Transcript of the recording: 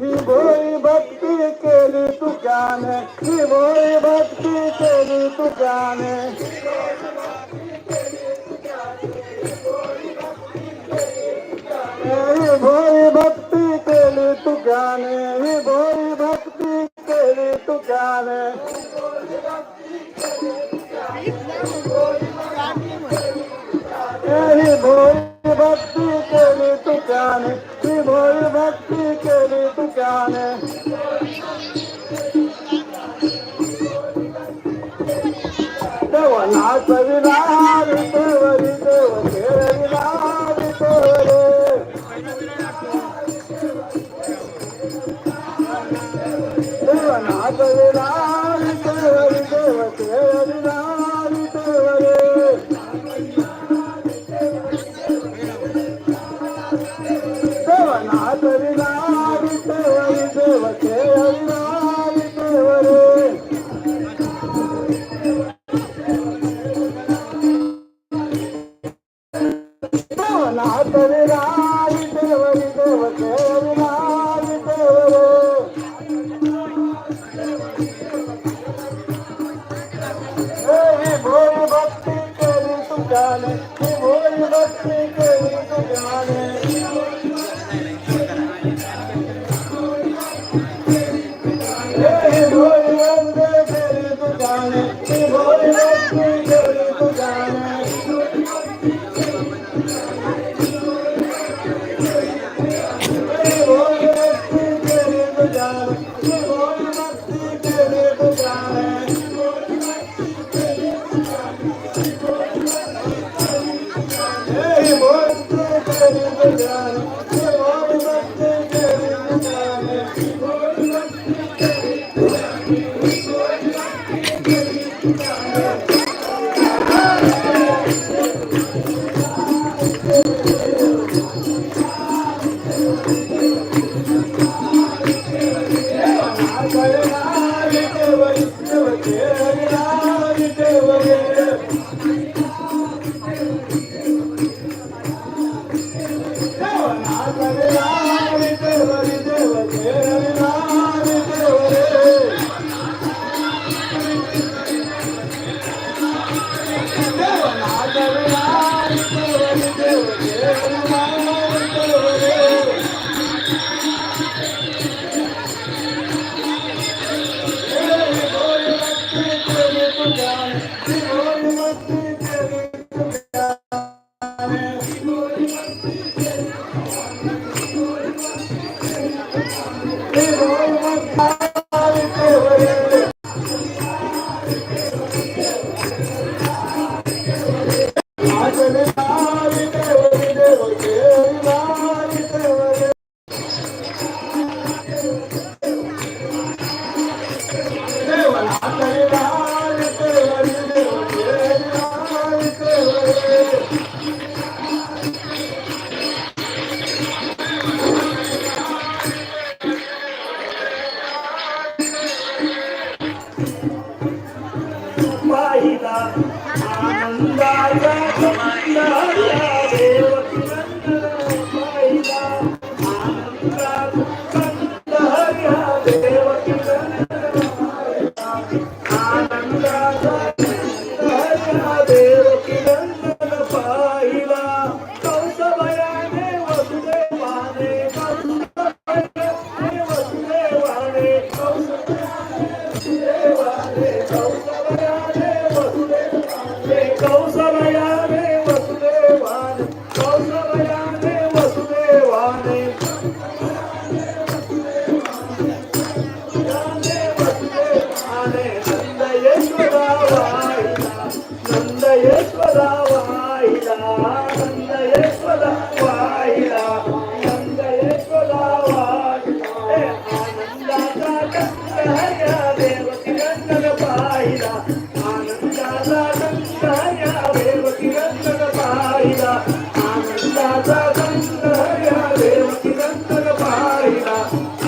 भई भक्ती तूं गाने भक्ति तूं गाने চালে いいね。कौसयाे वसु कौशलयाे वसुेवा कौशलयाे बसवा मसुलेवा नंदेश्वरराई नंदेश्वर आईला नंदेश्वर आईला नंदेश्वर आनंद कृष्ण